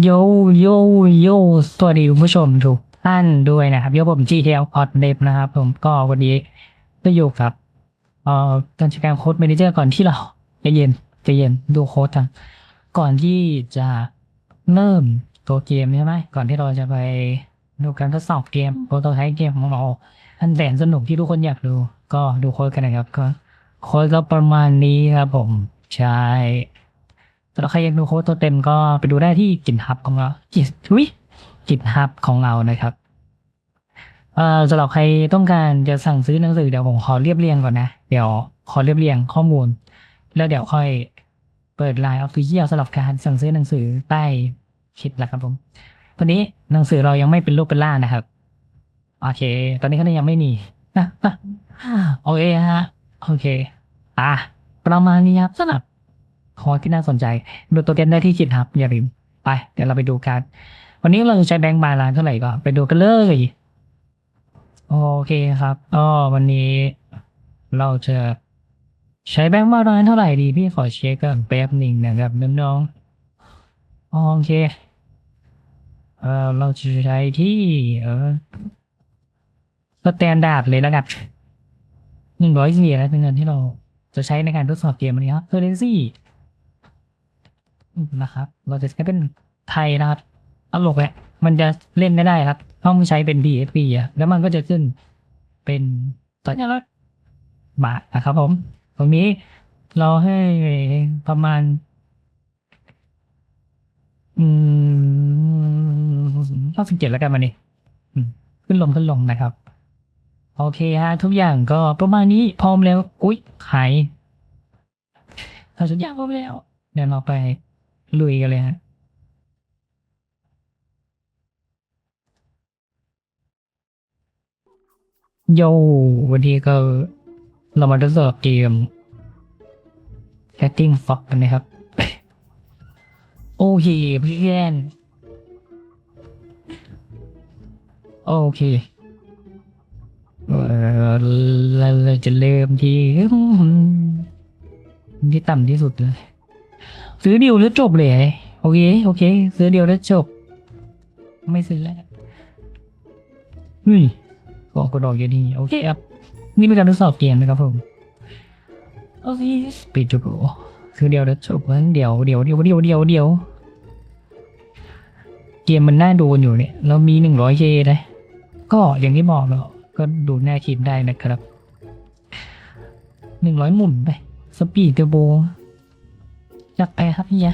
โยโยโยสวัสดีคุณผู้ชมทุกท่านด้วยนะครับโยผม GTL p o d d e v นะครับ ผมก็วันนี้ก็อยู่กับเอ่อการจัดการโค้ด Manager ก่อนที่เราจะเย็นจะเย็นดูโค้ดกันก่อนที่จะเริ่มตัวเกมใช่ไหมก่อนที่เราจะไปดูการทดสอบเกมโปรโตไทป์เกมของเราอันแสนสนุกที่ทุกคนอยากดู ก็ดูโค้ดกันนะครับก็โค้ดก็ประมาณนี้ครับผมใช่ สำหรับใครอยากดูโค้ดตัวเต็มก็ไปดูได้ที่กินฮับของเรากิทุยกินฮับของเรานะครับเอ่อสำหรับใครต้องการจะสั่งซื้อหนังสือเดี๋ยวผมขอเรียบเรียงก่อนนะ เดี๋ยวขอเรียบเรียงข้อมูล แล้วเดี๋ยวค่อยเปิดไลน์ออฟฟิเชียลสำหรับการสั่งซื้อหนังสือใต้คลิปนะครับผมวันนี้หนังสือเรายังไม่เป็นรูปเป็นร่างนะครับ โอเค ตอนนี้ก็ยังไม่มีนะโอเคฮะโอเค อะประมาณนี้ครับสำหรับ คอร์สที่น่าสนใจ ดูตัวเต็มได้ที่จิตครับอย่าลืมไป เดี๋ยวเราไปดูกัน วันนี้เราจะใช้แบงค์บาลานเท่าไหร่ก็ไปดูกันเลย โอเคครับก็วันนี้เราจะใช้แบงค์บาลานเท่าไหร่ดี พี่ขอเช็คกันแป๊บหนึ่งนะครับน้องๆโอเคเออเราจะใช้ที่เออสแตนดาร์ดเลยแล้วกันหนึ่งร้อยสี่นะเป็นเงินที่เราจะใช้ในการทดสอบเกมวันนี้ครับเคอร์เร นะครับ เราจะใช้เป็นไทยนะครับตลกแหละมันจะเล่นไม่ได้ครับ ต้องใช้เป็น BFP อะแล้วมันก็จะขึ้นเป็นสัญลักษณ์บาทนะครับผม ตรงนี้เราให้ประมาณ อืมเก้าสิบเจ็ดแล้วกันวันนี้อืมขึ้นลงขึ้นลงนะครับ โอเคฮะทุกอย่างก็ประมาณนี้พร้อมแล้ว อุ๊ยขายเราทุกอย่างพร้อมแล้ว เดี๋ยวเราไป ลุยกันเลยฮะโยวันนี้ก็เรามาทดสอบเกม Catching Fox กันนะครับ โอเคเพื่อนโอเคเราจะเริ่มที่ที่ต่ำที่สุดเลย ซื้อเดียวแล้วจบเลยโอเคโอเค ซื้อเดียวแล้วจบ ไม่ซื้อแล้วเฮ้ยกองกดอกอยู่นี่โอเคครับนี่เป็นการทดสอบเกมนะครับผมโอเคปิดจบซื้อเดียวแล้วจบงั้นเดี๋ยวเดี๋ยวเดี๋ยวเดี๋ยวเดี๋ยวเดี๋ยวเกมมันน่าดูอยู่เนี่ยเรามีหนึ่งร้อยเคนะก็อย่างที่บอกเราก็ดูหน้าคลิปได้นะครับหนึ่งร้อยหมุนไปสปีดเทอร์โบ จักไปครับเฮีย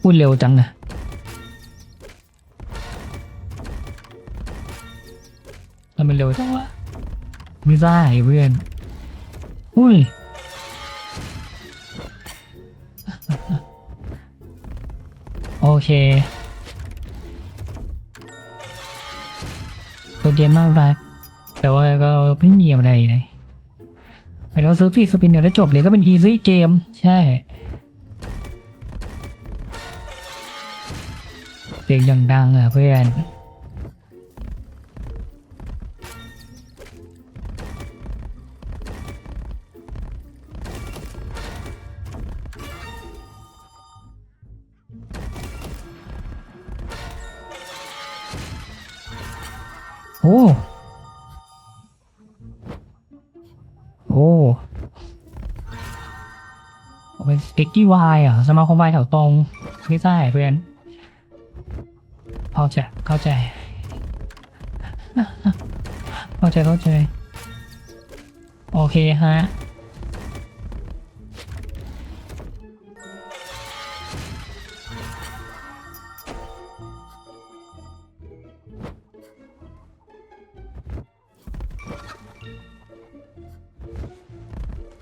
พูดเร็วจังนะทำไมเร็วจังวะไม่ได้เพื่อน อุ้ยโอเคตัวเกมมากรักแต่ว่าก็ไม่มีอะไรเลยไปเราซื้อฟีสปินเดี๋ยวแล้วจบเลยก็เป็นอีซี่เกมใช่ เสียงอย่างดังอะเพื่อนโอ้โอ้เป็นเก็กกี้วายอะสมาคมวายแถวตรงไม่ใช่เพื่อน เข้าใจเข้าใจเข้าใจเข้าใจ โอเคฮะ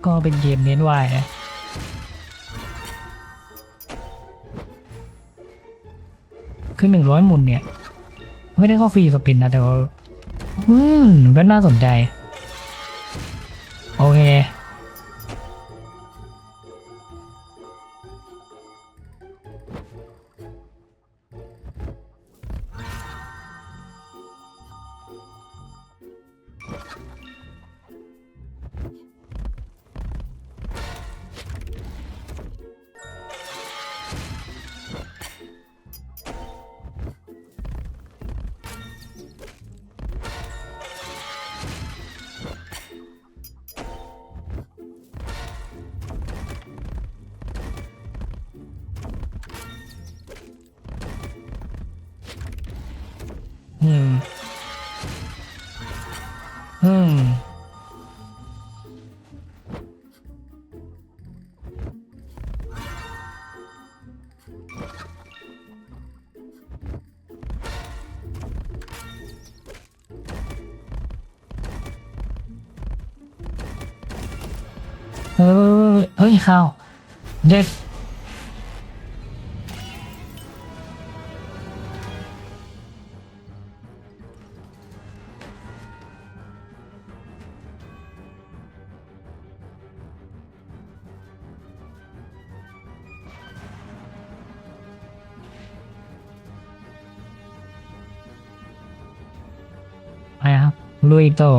ก็เป็นเกมเน้นวายนะ ขึ้นหนึ่งร้อยหมุนเนี่ย ไม่ได้เข้าฟรีสปินนะแต่ว่าอืมก็น่าสนใจ เออเฮ้ยข้าวเด็ดไปครับลุยต่อ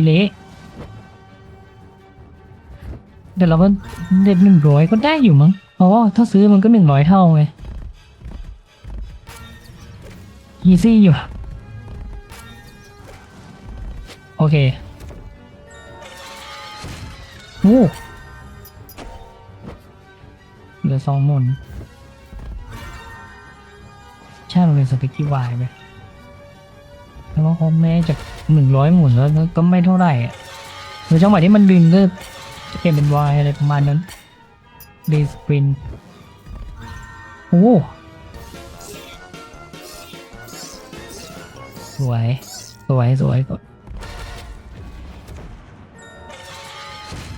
นมีเละเดี๋ยวเราก็เด็ดหนึ่งร้อยก็ได้อยู่มั้งเพราะว่าถ้าซื้อมันก็หนึ่งร้อยเท่าไงอีซี่อยู่ โอเคโอ้เหลือสองมนใช่มันเป็นสเปกกี้วายไแล้วก็พอแม้จากหนึ่งร้อยหมุนแล้วก็ไม่เท่าไหร่หรือจังหวะที่มันดึงก็จะเปลี่ยนเป็นวายอะไรประมาณนั้นรีสปรินโอ้สวย สวย สวยก็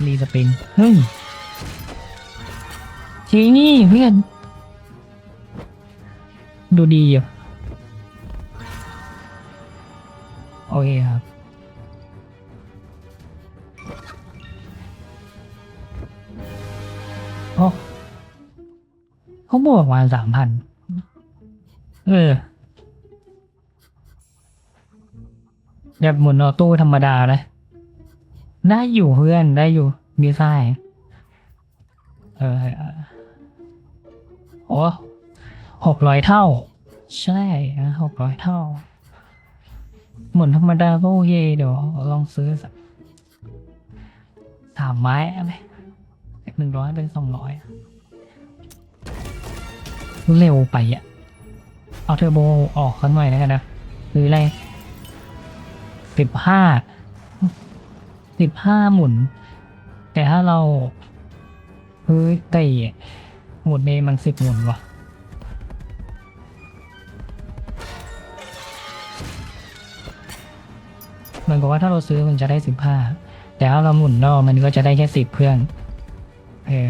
รีสปรินเฮ้ยทีนี่เพื่อน ดูดีอยู่ โอเคครับ โอ้เขาบวกมาสามพัน เออแบบหมุนออโต้ธรรมดาเลยได้อยู่เพื่อนได้อยู่ มีไส้เออเออโอ้หกร้อยเท่า ใช่หกร้อยเท่า หมุนธรรมดาก็โอเคเดี๋ยวลองซื้อสักสามไม้อะไรหนึ่งร้อยเป็นสองร้อยเร็วไปอะ เอาเทอร์โบออกกันหน่อยแล้วกันนะหรืออะไรสิบห้าสิบห้าหมุน แต่ถ้าเราเฮ้ยแต่หมุนเมมันสิบหมุนวะ กับว่าถ้าเราซื้อมันจะได้สิบห้าแต่ถ้าเราหมุนนอกมันก็จะได้แค่สิบเพื่อนเออ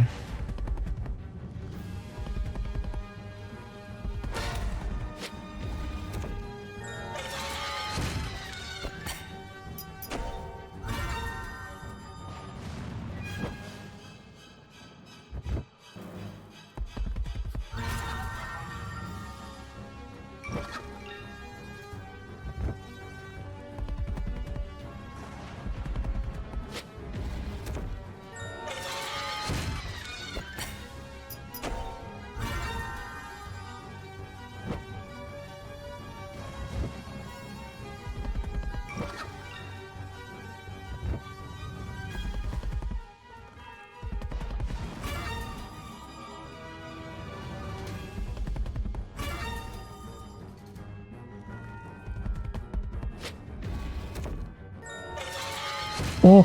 โอ้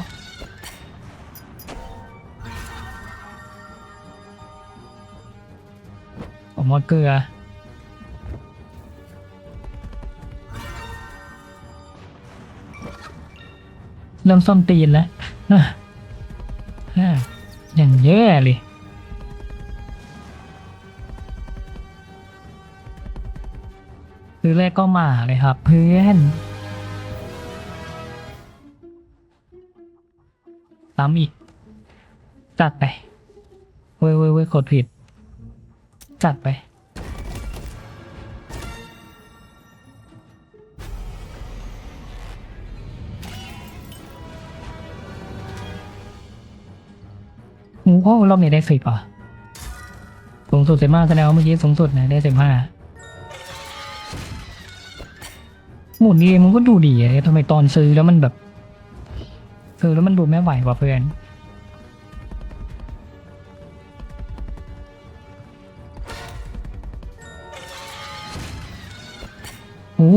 ผมว่าเกลือเริ่มส้มตีนแล้วอะอะอย่างเยอะเลยซื้อแรกก็มาเลยครับเพื่อน ซ้ำอีก จัดไป เว้ยเว้ยเว้ยกดผิด จัดไป โอ้โหรอบนี้ได้สิบอะสูงสุดสิบห้าแสดงว่าเมื่อกี้สูงสุดนะได้สิบห้าหมุนเองมันก็ดูดีอะทำไมตอนซื้อแล้วมันแบบ อแล้วมันดูไม่ไหวว่ะเพื่อนโอ้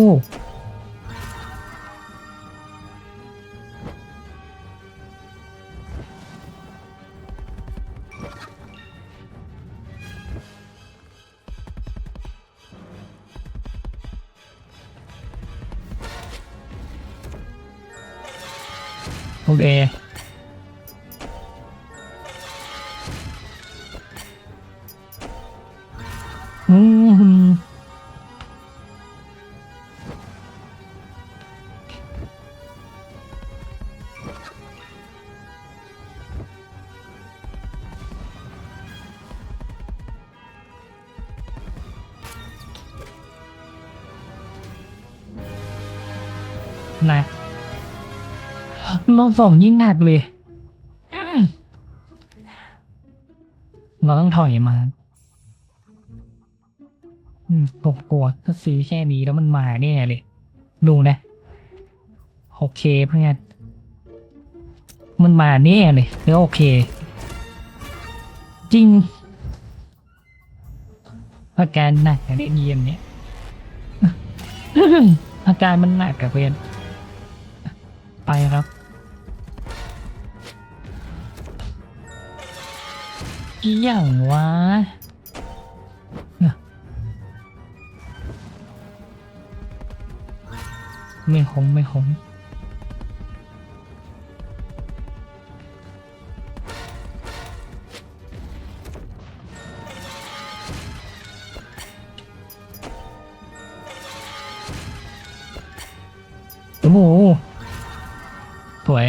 โอเคอืมนะ รอบสองยิ่งหนักเลย เราต้องถอยมาอืมผมกลัวถ้าซื้อแค่นี้แล้วมันมาแน่เลย ดูนะ โอเคเพื่อนมันมาแน่เลยแล้วโอเค จริงอาการหนักอะเล่นเยี่ยมเนี่ยอาการมันหนักกับเพื่อนไปครับ อีหยังวะไม่คงไม่คงโอ้โหสวย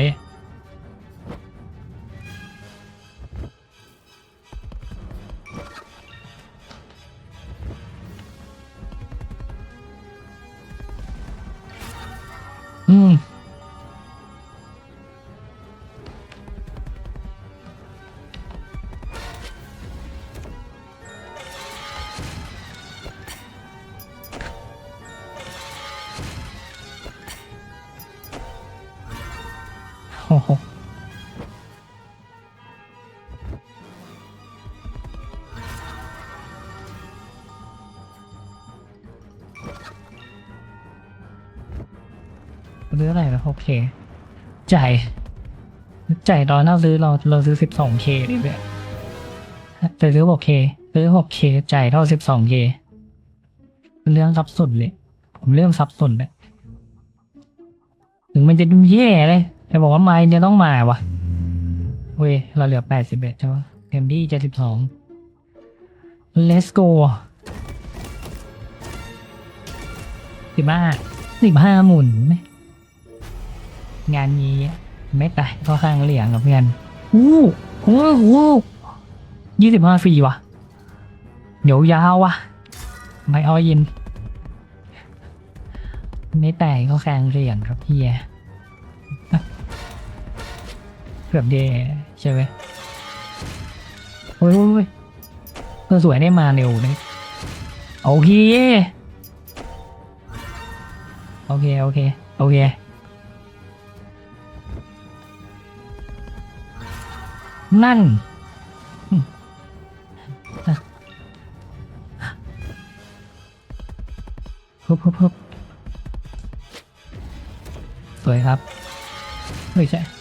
โอ้ออะไรนะโอเคจ่ายจ่ายตอนเราซื้อเราเราซื้อสิบสองเคดิเนี่ยแต่ซื้อหกเคซื้อหกเคจ่ายเท่าสิบสองเคเรื่องซับสุดเลย ผมเรื่องซับสุดเลยถึงมันจะดูแย่เลย แต่บอกว่าไม้จะต้องมาวะเว้ยเราเหลือแปดสิบเอ็ดใช่ปะเต็มที่เจ็ดสิบสอง let's go สิบห้าสิบห้าหมุนไหมงานนี้ไม่ตายก็ข้างเหลียงกับเพื่อนอู้โอ้โหยี่สิบห้าฟรีวะเดี๋ยวยาววะไม่เอายิน ไม่แตกก็แข่งเหลียงครับเฮีย เกือบเดใช่ไหมโอ้ยโอ้ยเพื่อนสวยได้มาเร็วเลยโอเคโอเค โอเค โอเค นั่นฮึบฮึบฮึบสวยครับเฮ้ยใช่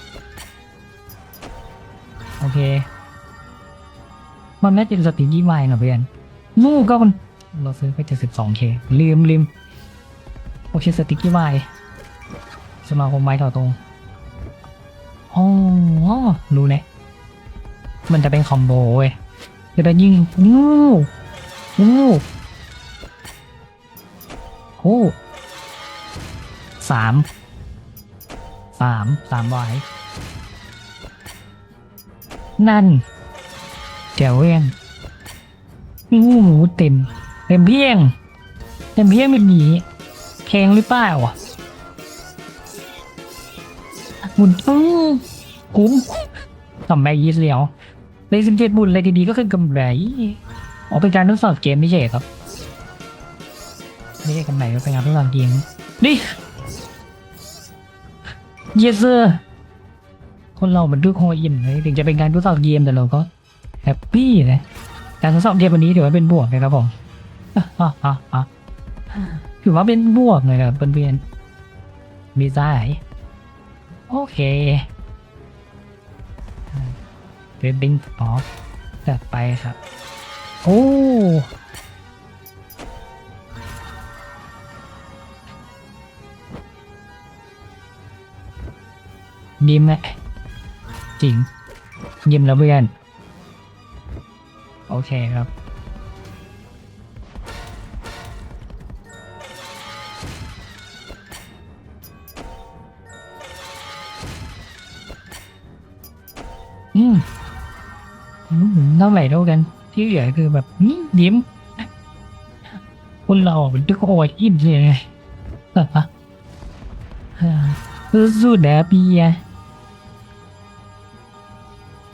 เค มันไม่เป็นสติยี่ไวนะเพื่อนนู่ก็มันเราซื้อไปเจ็ดสิบสองเคลืมลืมโอเคสติกี้ไวสมาคมไม้ต่อตรงอ๋อรู้เนี่มันจะเป็นคอมโบเว้ยจะได้ยิงงูงูโอ้สามสามสามไว้ นั่นเจ๋วเองงูหมูเต็มเต็มเพียงเต็มเพียงแบบนี้แข็งหรือเปล่าอะหมุนอื้อคุ้มทำแบยี่เสียวเลยสิบเจ็ดบุญเลยทีดีก็คือกำไรอ๋อเป็นการทดสอบเกมไม่ใช่ครับไม่ใช่กำไรเป็นการทดสอบเกมนี่ yes sir คนเรามันด้วยคออิ่มเลยถึงจะเป็นการทดสอบเกมแต่เราก็แฮปปี้นะการทดสอบเกมวันนี้ถือว่าเป็นบวกนะครับผมถือว่าเป็นบวกเลยนะเพื่อนๆมีได้โอเคเรดดิ้งป๊อปจัดไปครับ โอ้ยิ้มแหละ จริงยิ้มแล้วเพื่อน โอเคครับ อืมเท่าไหร่เท่ากัน ที่เหลือคือแบบยิ้มคนเราเป็นทุกโอ้ยยิ้มเลยไงอะอะอะสุดๆนะพี่อะ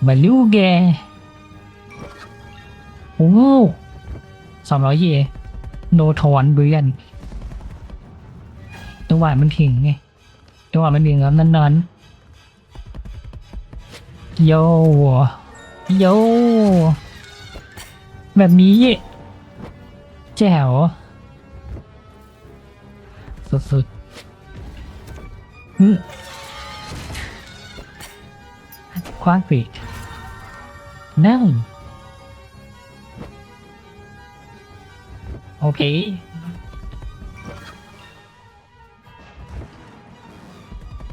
มาลูกแกโอ้สามร้อยเยโนทอนเบือนจังหวะมันถึงไงจังหวะมันถึงครับนั้นๆโยโยแบบนี้แจ๋วสุดๆอืมคว้างปีก นั่งโอเค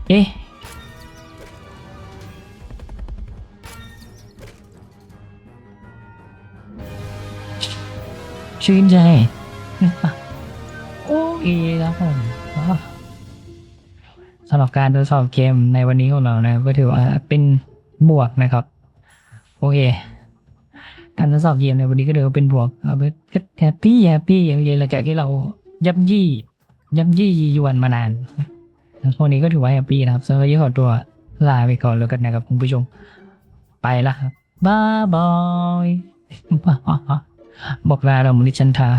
เอ๊ะชื่นใจโอเคครับผมอะสำหรับการทดสอบเกมในวันนี้ของเรานะก็ถือว่าเป็นบวกนะครับ โอเคการทดสอบเยี่ยมในวันนี้ก็เดี๋ยวเป็นบวกเอาไปก็แฮปปี้แฮปปี้อย่างเย็นหลังจากที่เรายับยี่ยับยี่ยียวนมานานวันนี้ก็ถือว่าแฮปปี้นะครับสำหรับวันนี้ขอตัวลาไปก่อนแล้วกันนะครับคุณผู้ชม ไปละครับบ๊ายบายบอกลาเรามุนิชันทา